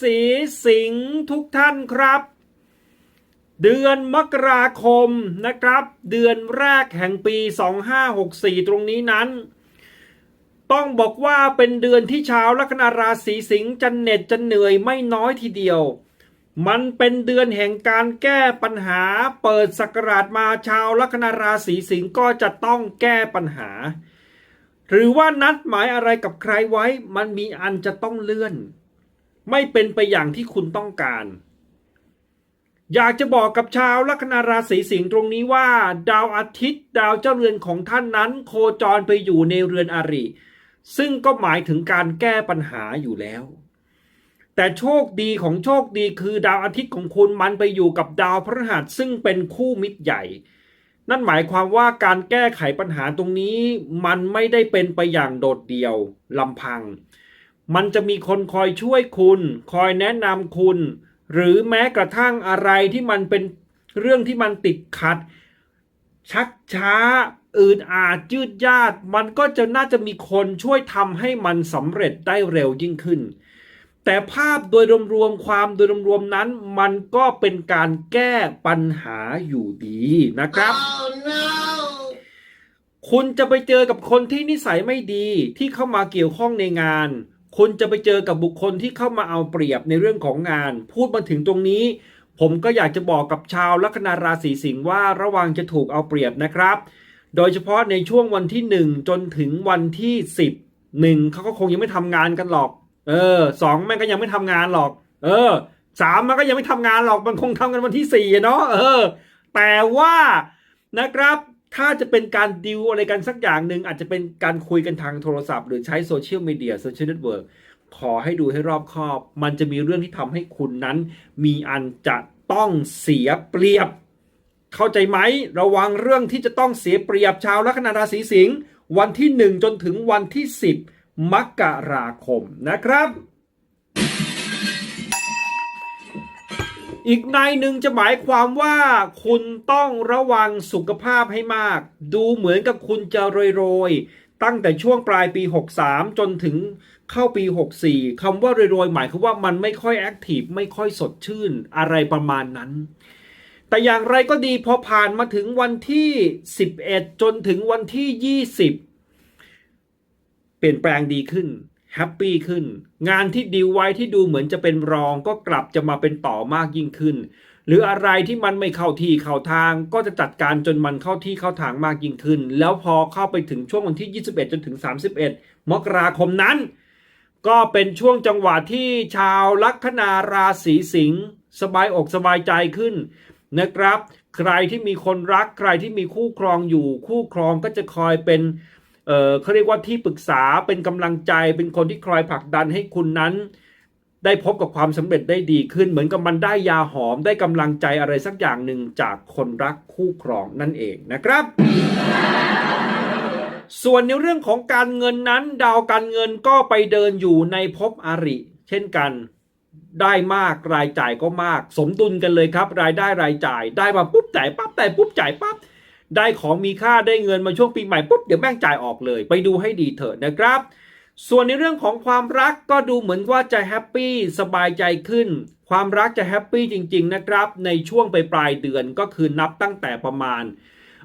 ศีสิงห์ทุกท่านครับ เดือนมกราคมนะครับ เดือนแรกแห่งปี 2564 ตรงนี้นั้น ต้องบอกว่าเป็นเดือนที่ชาวลัคนาราศีสิงห์จะเหน็ดจะเหนื่อยไม่น้อยทีเดียว มันเป็นเดือนแห่งการแก้ปัญหา เปิดสักราชมาชาวลัคนาราศีสิงห์ก็จะต้องแก้ปัญหาหรือว่านัดหมายอะไรกับใครไว้ มันมีอันจะต้องเลื่อน ไม่เป็นไปอย่างที่คุณต้องการ อยากจะบอกกับชาวลัคนาราศีสิงห์ตรงนี้ว่า ดาวอาทิตย์ดาวเจ้าเรือนของท่านนั้น โคจรไปอยู่ในเรือนอริ ซึ่งก็หมายถึงการแก้ปัญหาอยู่แล้ว แต่โชคดีของโชคดีคือดาวอาทิตย์ของคุณมันไปอยู่กับดาวพฤหัสซึ่งเป็นคู่มิตรใหญ่นั่นหมายความว่าการแก้ไขปัญหาตรงนี้มันไม่ได้เป็นไปอย่างโดดเดี่ยวลำพัง มันจะมีคนคอยช่วยคุณ คอยแนะนำคุณ หรือแม้กระทั่งอะไรที่มันเป็นเรื่องที่มันติดขัด ชักช้าอื่นอาจยืดยาด มันก็จะน่าจะมีคนช่วยทำให้มันสำเร็จได้เร็วยิ่งขึ้น แต่ภาพโดยรวมๆความโดยรวมๆนั้น มันก็เป็นการแก้ปัญหาอยู่ดีนะครับคุณจะไปเจอกับคนที่นิสัยไม่ดีที่เข้ามาเกี่ยวข้องในงาน คุณจะไปเจอกับบุคคลที่เข้ามาเอาเปรียบในเรื่องของงาน พูดมาถึงตรงนี้ ผมก็อยากจะบอกกับชาวลัคนาราศีสิงห์ว่าระวังจะถูกเอาเปรียบนะครับ โดยเฉพาะในช่วงวันที่ 1 จนถึงวันที่ 10 1เขาก็คงยังไม่ทำงานกันหรอก เออสองแม่งก็ยังไม่ทำงานหรอก เออสามมันก็ยังไม่ทำงานหรอกมันคงทำกันวันที่สี่เนาะเออ แต่ว่านะครับ ถ้าจะเป็นการดิวอะไรกันสักอย่างหนึ่งอาจจะเป็นการคุยกันทางโทรศัพท์ หรือใช้โซเชียลมีเดียโซเชียลเน็ตเวิร์กขอให้ดูให้รอบคอบ มันจะมีเรื่องที่ทำให้คุณนั้น มีอันจะต้องเสียเปรียบ เข้าใจไหมระวังเรื่องที่จะต้องเสียเปรียบชาวลัคนาราศีสิงห์วันที่ 1 จนถึงวันที่ 10 มกราคมนะครับ อีกในหนึ่งจะหมายความว่าคุณต้องระวังสุขภาพให้มาก ดูเหมือนกับคุณจะโรยๆ ตั้งแต่ช่วงปลายปี 63 จนถึงเข้าปี 64 คำว่าโรยๆ หมายคือว่ามันไม่ค่อยแอคทีฟไม่ค่อยสดชื่นอะไรประมาณนั้น แต่อย่างไรก็ดีพอผ่านมาถึงวันที่ 11 จนถึงวันที่ 20 เปลี่ยนแปลงดีขึ้น แฮปปี้ขึ้น งานที่ดีไว้ที่ดูเหมือนจะเป็นรอง ก็กลับจะมาเป็นต่อมากยิ่งขึ้น หรืออะไรที่มันไม่เข้าที่เข้าทาง ก็จะจัดการจนมันเข้าที่เข้าทางมากยิ่งขึ้น แล้วพอเข้าไปถึงช่วงวันที่ 21 จนถึง 31 มกราคมนั้น ก็เป็นช่วงจังหวะที่ชาวลัคนาราศีสิงห์สบายอกสบายใจขึ้นนะครับ ใครที่มีคนรักใครที่มีคู่ครองอยู่ คู่ครองก็จะคอยเป็น เออเขาเรียกว่าที่ปรึกษาเป็นกำลังใจเป็นคนที่คอยผลักดันให้คุณนั้น ได้พบกับความสำเร็จได้ดีขึ้น เหมือนกับมันได้ยาหอมได้กำลังใจอะไรสักอย่างหนึ่งจากคนรักคู่ครองนั่นเองนะครับ ส่วนในเรื่องของการเงินนั้น ดาวการเงินก็ไปเดินอยู่ในภพอริ เช่นกันได้มากรายจ่ายก็มาก สมดุลกันเลยครับ รายได้รายจ่าย ได้มาปุ๊บจ่ายปั๊บแต่ปุ๊บจ่ายปั๊บ ได้ของมีค่าได้เงินมาช่วงปีใหม่ปุ๊บเดี๋ยวแม่งจ่ายออกเลย ไปดูให้ดีเถอะนะครับ ส่วนในเรื่องของความรักก็ดูเหมือนว่าจะแฮปปี้สบายใจขึ้น ความรักจะแฮปปี้จริง ๆ นะครับ ในช่วงไปปลายเดือนก็คือนับตั้งแต่ประมาณ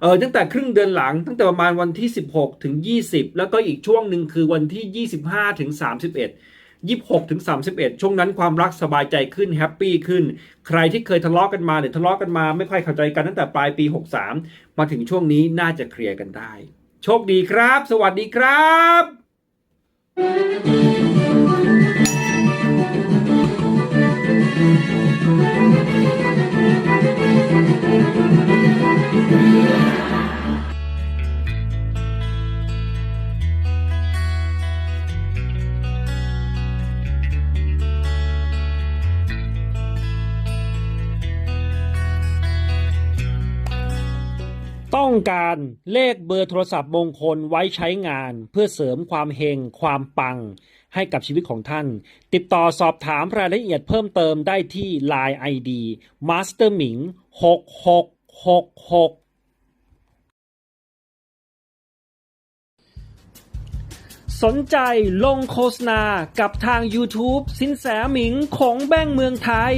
เออตั้งแต่ครึ่งเดือนหลังตั้งแต่ประมาณวันที่ 16 ถึง 20 แล้วก็อีกช่วงหนึ่งคือวันที่ 25 ถึง 31 26ถึง31 ช่วงนั้นความรักสบายใจขึ้นแฮปปี้ขึ้น ใครที่เคยทะเลาะกันมาหรือทะเลาะกันมาไม่ค่อยเข้าใจกันตั้งแต่ปลายปี 63 มาถึงช่วงนี้น่าจะเคลียร์กันได้ โชคดีครับ สวัสดีครับ ต้องการเลขเบอร์โทรศัพท์มงคลไว้ใช้งาน เพื่อเสริมความเฮงความปัง ให้กับชีวิตของท่าน ติดต่อสอบถามรายละเอียดเพิ่มเติมได้ที่ Line ID Master Ming 6666 สนใจลงโฆษณากับทาง YouTube สินแสหมิงของแบ้งเมืองไทย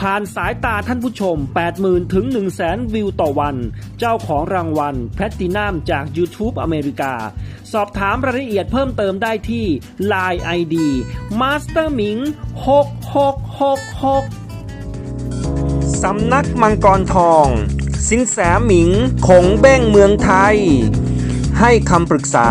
ผ่านสายตาท่านผู้ชม 80,000 ถึง 100,000 วิวต่อวัน เจ้าของรางวัลแพลตินัมจาก YouTube อเมริกา สอบถามรายละเอียดเพิ่มเติมได้ที่ Line ID Master Ming 6666 สำนักมังกรทอง สินแสหมิงคงเบ้งเมืองไทย ให้คำปรึกษา